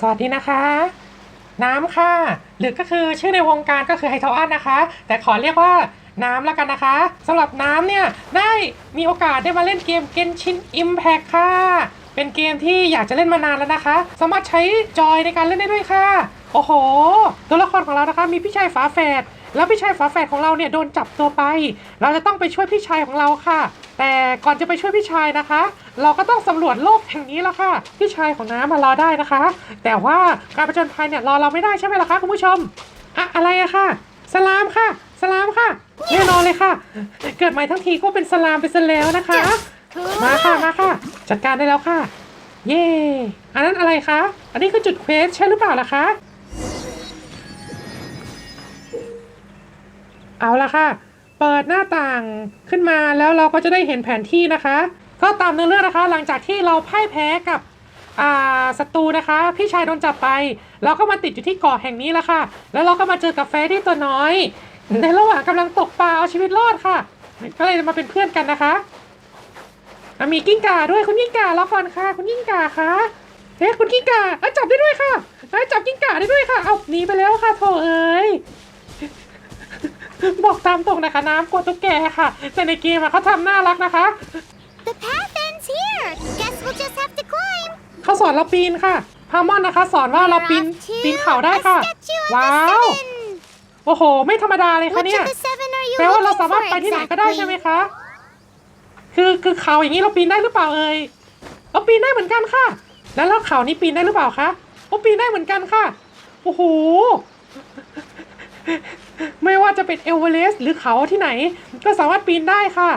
สวัสดีนะคะ น้ำค่ะ หรือก็คือชื่อในวงการก็คือไฮเทอันนะคะ แต่ขอเรียกว่าน้ำแล้วกันนะคะสำหรับน้ำเนี่ย ได้มีโอกาสได้มาเล่นเกม Genshin Impact ค่ะ เป็นเกมที่อยากจะเล่นมานานแล้วนะคะ สามารถใช้จอยในการเล่นได้ด้วยค่ะ โอ้โห ตัวละครของเรานะคะ มีพี่ชายฝาแฝด แล้วพี่ชายฝาแฝดของเราเนี่ยโดนจับตัวไป เราจะต้องไปช่วยพี่ชายของเราค่ะ แต่ก่อนจะไปช่วยพี่ชายนะคะ เราก็ต้องสำรวจโลกแห่งนี้แล้วค่ะ พี่ชายของน้ำมารอได้นะคะ แต่ว่าการประจนภัยเนี่ยรอเราไม่ได้ใช่ไหมล่ะคะคุณผู้ชมอะอะไรอะค่ะ สลามค่ะ สลามค่ะแน่นอนเลยค่ะ เกิดใหม่ทั้งทีก็เป็นสลามไปซะแล้วนะคะ มาค่ะมาค่ะ จัดการได้แล้วค่ะ เย่อันนั้นอะไรคะ อันนี้คือจุดเควสใช่หรือเปล่าล่ะคะ เอาละค่ะ เปิดหน้าต่างขึ้นมาแล้วเราก็จะได้เห็นแผนที่นะคะ ก็ตามเนื้อเรื่องนะคะ หลังจากที่เราพ่ายแพ้กับศัตรูนะคะ พี่ชายโดนจับไป เราก็มาติดอยู่ที่เกาะแห่งนี้แล้วค่ะ แล้วเราก็มาเจอกับแฟรี่ตัวน้อย ในระหว่างกำลังตกปลาเอาชีวิตรอดค่ะ ก็เลยมาเป็นเพื่อนกันนะคะมีกิ้งก่าด้วยคุณกิ้งก่ารอก่อนค่ะ คุณกิ้งก่าคะเอ๊ะคุณกิ้งก่าจับได้ด้วยค่ะจับกิ้งก่าได้ด้วยค่ะ เอาหนีไปแล้วค่ะโถเอ้ย บอกตามตรงนะคะน้ำกลัวตุ๊กแกค่ะ แต่ในเกมอะเขาทำน่ารักนะคะ The path ends here. Guess we'll just have to climb. เขาสอนเราปีนค่ะพามอนนะคะ สอนว่าเราปีน We're off to ปีนเขาได้ค่ะ a statue of ว้า the ว seven. โอ้โห ไม่ธรรมดาเลยค่ะ Which เนี่ย of the seven are you แปลว่าเรา looking สามารถ for ไปที่ไหนก็ได้ใช่ไหม exactly? คะ คือคือเขาอย่างนี้เราปีนได้หรือเปล่าเอ่ยเราปีนได้เหมือนกันค่ะ แล้วแล้วเขานี้ปีนได้หรือเปล่าคะโอ้ปีนได้เหมือนกันค่ะ โอ้โห ไม่ว่าจะเป็นเอเวอเรสต์หรือเขาที่ไหน ก็สามารถปีนได้ค่ะ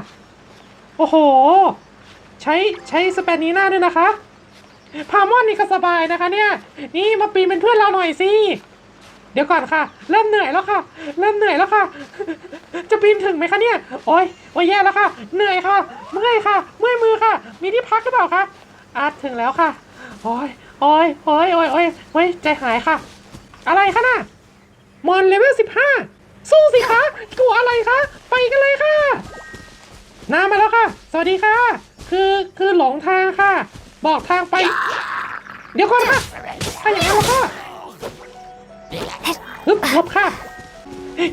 โอ้โห ใช้ใช้สเปนนีน่าด้วยนะคะ พามอนนี่ก็สบายนะคะเนี่ย นี่มาปีนเป็นเพื่อนเราหน่อยสิ เดี๋ยวก่อนค่ะ เริ่มเหนื่อยแล้วค่ะ เริ่มเหนื่อยแล้วค่ะ จะปีนถึงไหมคะเนี่ย โอ้ยโอ้ยแย่แล้วค่ะ เหนื่อยค่ะ เมื่อยค่ะ เมื่อยมือค่ะ มีที่พักหรือเปล่าคะอาถึงแล้วค่ะโอ้ยโอ้ยโอ้ยโอ้ยโอ้ยโอ้ยใจหายค่ะ อะไรคะน่ะ มอนเลเวลสิบห้าสู้สิคะกลัวอะไรคะ ไปกันเลยค่ะน้ามาแล้วค่ะ สวัสดีค่ะ คือคือหลงทางค่ะ บอกทางไป เดี๋ยวก่อนค่ะถ้าอย่างนั้นแล้วค่ะฮึบหลบค่ะ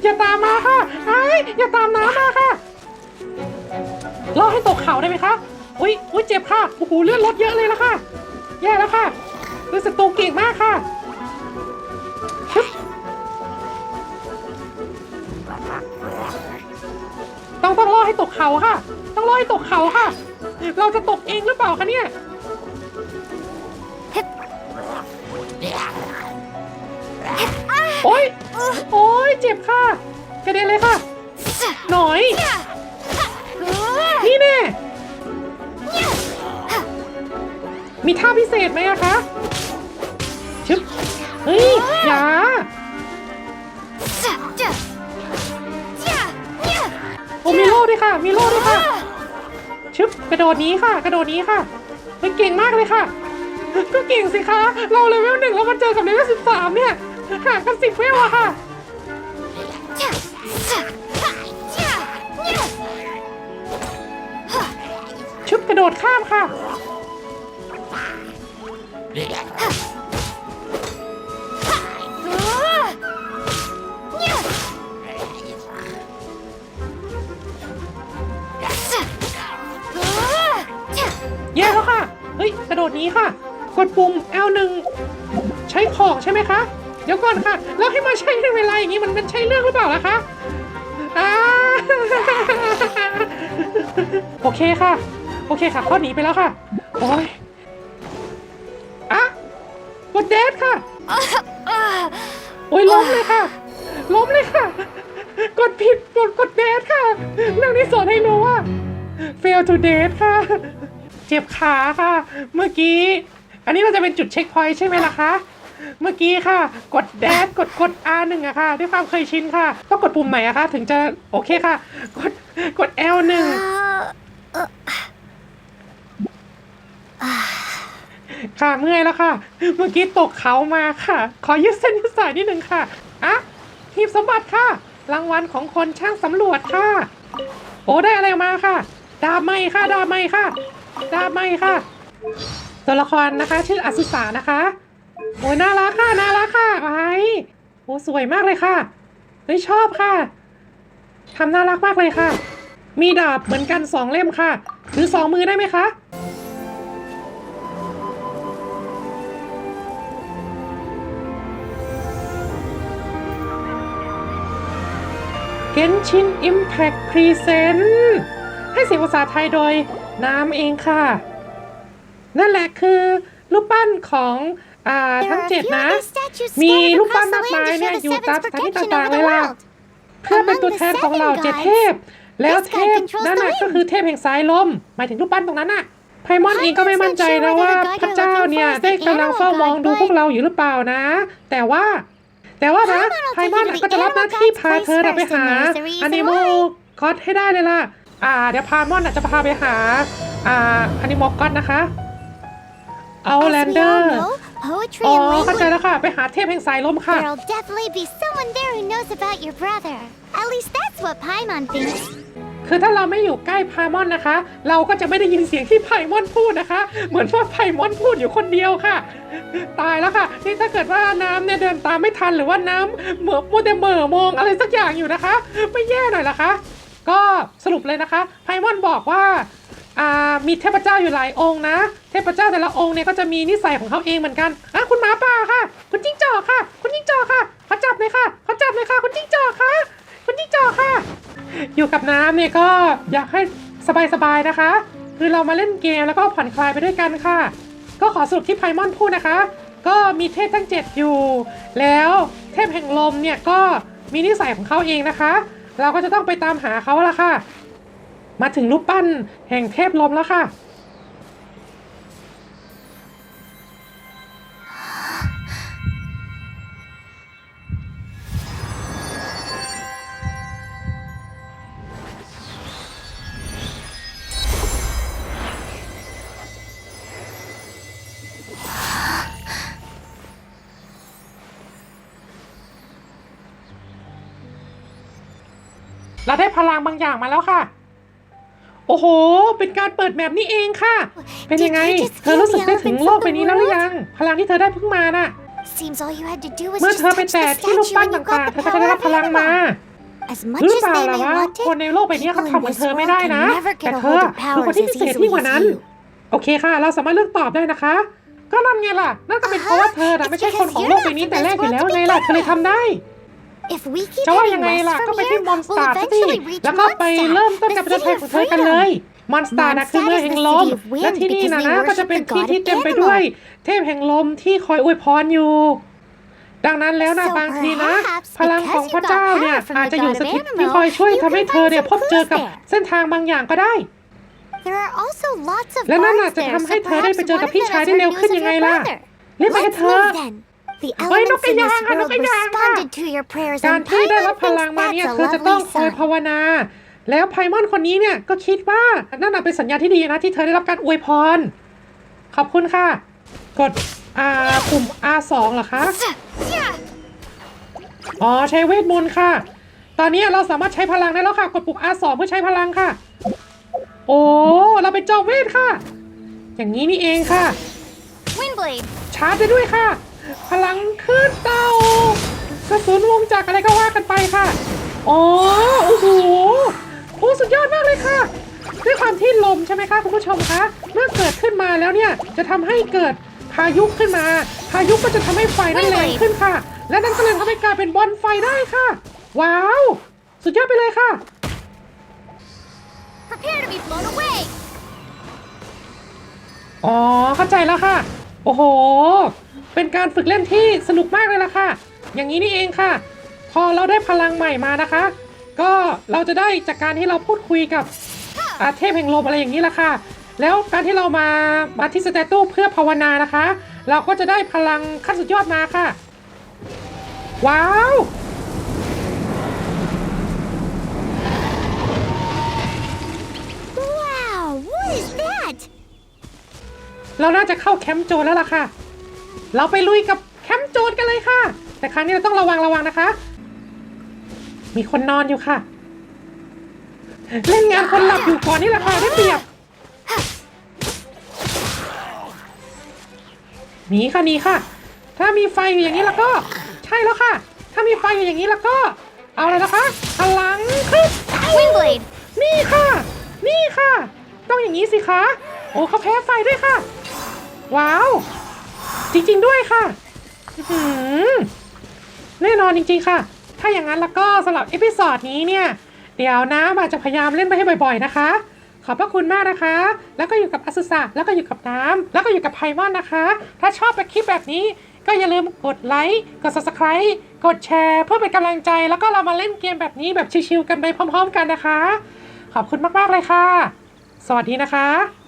อย่าตามมาค่ะไอ้ายอย่าตามน้ำมาค่ะรอให้ตกเขาได้ไหมคะ อุ้ยอุ้ยเจ็บค่ะ โอ้โหเลือดลดเยอะเลยละค่ะ แย่แล้วค่ะคือศัตรูเก่งมากค่ะ ต้องต้องรอให้ตกเขาค่ะ ต้องรอให้ตกเขาค่ะ เราจะตกเองหรือเปล่าคะเนี่ยโอ๊ยโอ๊ยเจ็บค่ะ กระเด็นเลยค่ะ หน่อย นี่แน่มีท่าพิเศษไหมอะคะ ชึบ เฮ้ย อย่า ด้วยค่ะ มีโล่ด้วยค่ะ ชึบกระโดดนี้ค่ะ กระโดดนี้ค่ะเฮ้ยเก่งมากเลยค่ะ ก็เก่งสิคะ เราเลเวลหนึ่งแล้วมาเจอกับเลเวลสิบสามเนี่ยห่างกันสิบเวลอะค่ะ ชึบกระโดดข้ามค่ะ ฮ้ยกระโดดนี้ค่ะ กดปุ่ม L1 ใช้ของใช่ไหมคะ เดี๋ยวก่อนค่ะ แล้วให้มาใช้ในเวลาอย่างนี้มันเป็นใช่เรื่องหรือเปล่าล่ะคะอ่าโอเคค่ะ โอเคค่ะเขาหนีไปแล้วค่ะ โอ้ยอะกดเดทค่ะ โอ้ยล้มเลยค่ะ ล้มเลยค่ะ กดผิดกดกดเดทค่ะ เรื่องนี้สอนให้รู้ว่า fail to date ค่ะ เจ็บขาค่ะ เมื่อกี้ อันนี้เราจะเป็นจุดเช็คพอยต์ใช่ไหมล่ะคะ เมื่อกี้ค่ะ กดแดดกดกด R หนึ่งอะค่ะ ด้วยความเคยชินค่ะ ต้องกดปุ่มไหนอะคะ ถึงจะโอเคค่ะ กดกด L หนึ่งค่ะเมื่อยแล้วค่ะ เมื่อกี้ตกเขามาค่ะ ขอยืดเส้นยืดสายนิดนึงค่ะอะทีบสมบัติค่ะ รางวัลของคนช่างสำรวจค่ะ โอ้ได้อะไรมาค่ะ ดาบไม้ค่ะ ดาบไม้ค่ะ ดาบไม้ค่ะ ตัวละครนะคะ ชื่ออสุสานะคะโอ้ยน่ารักค่ะน่ารักค่ะไอ้โอ้สวยมากเลยค่ะเฮ้ยชอบค่ะทำน่ารักมากเลยค่ะ มีดาบเหมือนกันสองเล่มค่ะถือสองมือได้ไหมคะเกนชิน Impact Present ให้เสียงภาษาไทยโดย น้ำเองค่ะ นั่นแหละคือรูปปั้นของอ่า There ทั้ง are a เจ็ด few นะ other statues มี scattered รูปปั้น across มาก the มาย land to เนี่ย show the อยู่ตาม seven's สถานที่ protection ต่าง over ๆเล the ยล่ะ world. เพื่อเป็นตัวแทนของเหล่าเจ็ดเทพ แล้วเทพนั่นน่ะก็คือเทพแห่งสายลม หมายถึงรูปปั้นตรงนั้นน่ะไพมอนเองก็ไม่มั่นใจนะว่าพระเจ้าเนี่ยได้กำลังเฝ้ามองดูพวกเราอยู่หรือเปล่านะ แต่ว่า แต่ว่านะไพมอนน่ะก็จะรับหน้าที่พาเธอน่ะไปหาอนิโมก็อดให้ได้เลยล่ะ อ่า เดี๋ยวพามอนน่ะจะพาไปหา อ่าอนิโมก็อดนะคะ เอา As แลน we เดอ all ร์ know, poetry อ๋อ and เข้าใจ language. แล้วค่ะ ไปหาเทพแห่งสายลมค่ะ There'll definitely be someone there who knows about your brother. At least that's what Paimon thinks. คือถ้าเราไม่อยู่ใกล้ไพมอนนะคะ เราก็จะไม่ได้ยินเสียงที่ไพมอนพูดนะคะ เหมือนว่าไพมอนพูดอยู่คนเดียวค่ะ ตายแล้วค่ะ นี่ถ้าเกิดว่าน้ำเนี่ยเดินตามไม่ทันหรือว่าน้ำเหมือมัวแต่เหม่อมองอะไรสักอย่างอยู่นะคะ ไม่แย่หน่อยเหรอคะ ก็สรุปเลยนะคะไพมอนบอกว่ามีเทพเจ้าอยู่หลายองค์นะ เทพเจ้าแต่ละองค์เนี่ยก็จะมีนิสัยของเขาเองเหมือนกันอะคุณหมาป่าค่ะ คุณจิ้งจอกค่ะ คุณจิ้งจอกค่ะเขาจับเลยค่ะเขาจับเลยค่ะคุณจิ้งจอกค่ะ คุณจิ้งจอกค่ะ อยู่กับน้ำเนี่ยก็อยากให้สบายๆนะคะ คือเรามาเล่นเกมแล้วก็ผ่อนคลายไปด้วยกันค่ะ ก็ขอสรุปที่ไพมอนพูดนะคะ ก็มีเทพทั้ง 7 อยู่ แล้วเทพแห่งลมเนี่ยก็มีนิสัยของเขาเองนะคะ เราก็จะต้องไปตามหาเขาละค่ะ มาถึงรูปปั้นแห่งเทพลมแล้วค่ะ เราได้พลังบางอย่างมาแล้วค่ะ โอ้โห เป็นการเปิดแมปนี่เองค่ะ เป็นยังไง เธอรู้สึกได้ถึงโลกใบนี้แล้วหรือยัง พลังที่เธอได้เพิ่งมาน่ะ Seems all you had to do was เมื่อ just เธอไป touch แตะ the ที่รูป statue ปั้น and you ต่าง got ๆ the เธอก็จะได้ power รับ of พลังมา animal. As much หรือ as เปล่า they ล่ะ may ว่า want คน it, ในโลกใบนี้เขา people ทำ in เหมือน this เธอไม่ world ได้ can นะ never แต่ get a เธอ hold of คือคน powers ที่ as พิเศษยิ่งกว่า easily นั้น as you. โอเคค่ะ เราสามารถเลือกตอบได้นะคะ ก็นั่นไงล่ะ นั่นก็เป็นเพราะว่าเธอน่ะไม่ใช่คนของโลกใบนี้แต่แรกอยู่แล้วไงล่ะเธอเลยทำได้ If we keep จะว่ายั heading งไง west ล่ะก็ from ไปที่ here, มอนส we'll ตาร์สักที eventually reach แล้วก็ไป Mondstadt, เริ่มต้น the การประจน city ภัย of ของเธอกันเล freedom. ยมอนสตาร์นะคือเมืองแห่งลม Mondstadt is the city of wind และที่นี่นะ because we นะก็จะ worship เป็น the ที่ god ที่ of เต็มไป animal ด้วย เทพแห่งลมที่คอยอวยพรอยู่ ดังนั้นแล้วนะ So บางทีนะ perhaps พลังของ because พระ you got เจ้าเนี่ย power from อาจ the จะอยู่ god ส of ถิต animal, ที่คอยช่วย you ทำให้ can เธอ find เนี่ย some พบเจอกับ clues there. เส้นทางบางอย่างก็ได้ There are also lots of และนั่น bards น่ะจะ there, ทำให้ so เธอได้ไป perhaps เจอ one กับ of พี่ them ชาย has ได้ heard เร็ว news ขึ้น of ยังไง your ล่ะ brother. รีบไปกัน Let's เถอะ move then. The เฮ้ยนก elements กระ in ยา this งค่ะนก world กระยางค่ะ responded to your prayers การ and ที่ได้รับ Paimon พลัง thinks มาเนี่ย that's a เธอจะต้อง lovely คอย sign. ภาวนา แล้วไพมอนคนนี้เนี่ยก็คิดว่านั่นน่ะเป็นสัญญาณที่ดีนะที่เธอได้รับการอวยพร ขอบคุณค่ะ กดอ่าปุ่ม R2 เหรอคะ อ๋อใช้เวทมนต์ค่ะ ตอนนี้เราสามารถใช้พลังได้แล้วค่ะ กดปุ่ม R2 เพื่อใช้พลังค่ะ โอ้เราเป็นจอมเวทค่ะ อย่างนี้นี่เองค่ะ Windblade. ชาร์จได้ด้วยค่ะ พลังขึ้นเตากระสุนวงจักรอะไรก็ว่ากันไปค่ะ อ๋อ โอ้โห โอ้สุดยอดมากเลยค่ะ ด้วยความที่ลมใช่ไหมคะคุณผู้ชมคะ เมื่อเกิดขึ้นมาแล้วเนี่ย จะทำให้เกิดพายุขึ้นมา พายุก็จะทำให้ไฟนั้นแรงขึ้นค่ะ และนั่นก็เลยทำให้กลายเป็นบอลไฟได้ค่ะ ว้าว สุดยอดไปเลยค่ะ อ๋อ เข้าใจแล้วค่ะ โอ้โห เป็นการฝึกเล่นที่สนุกมากเลยล่ะค่ะ อย่างนี้นี่เองค่ะ พอเราได้พลังใหม่มานะคะ ก็เราจะได้จากการที่เราพูดคุยกับอาเทพแห่งลมอะไรอย่างนี้ล่ะค่ะ แล้วการที่เรามามาที่สเตตูเพื่อภาวนานะคะ เราก็จะได้พลังขั้นสุดยอดมาค่ะ ว้าว Wow, what is that? เราน่าจะเข้าแคมป์โจรแล้วล่ะค่ะ เราไปลุยกับแคมป์โจรกันเลยค่ะ แต่ครั้งนี้เราต้องระวังระวังนะคะ มีคนนอนอยู่ค่ะ เล่นงานคนหลับอยู่ก่อนนี่แหละค่ะได้เปรียบหนีค่ะหนีค่ะ ถ้ามีไฟอยู่อย่างนี้แล้วก็ ใช่แล้วค่ะ ถ้ามีไฟอยู่อย่างนี้แล้วก็ เอาเลยนะคะพลังขึ้น Windblade! นี่ค่ะ นี่ค่ะ ต้องอย่างนี้สิคะ โอ้เขาแพ้ไฟด้วยค่ะ ว้าว จริง ๆ ด้วยค่ะแน่นอนจริง ๆ ค่ะ ถ้าอย่างนั้นแล้วก็สำหรับเอพิซอดนี้เนี่ย เดี๋ยวน้ำอาจะพยายามเล่นไปให้บ่อยๆ นะคะ ขอบพระคุณมากนะคะ แล้วก็อยู่กับอสุสะแล้วก็อยู่กับน้ำแล้วก็อยู่กับไพมอนนะคะ ถ้าชอบคลิปแบบนี้ก็อย่าลืมกดไลค์ กด subscribe กดแชร์ เพื่อเป็นกำลังใจ แล้วก็เรามาเล่นเกมแบบนี้แบบชิวๆกันไปพร้อม ๆ กันนะคะ ขอบคุณมากๆเลยค่ะ สวัสดีนะคะ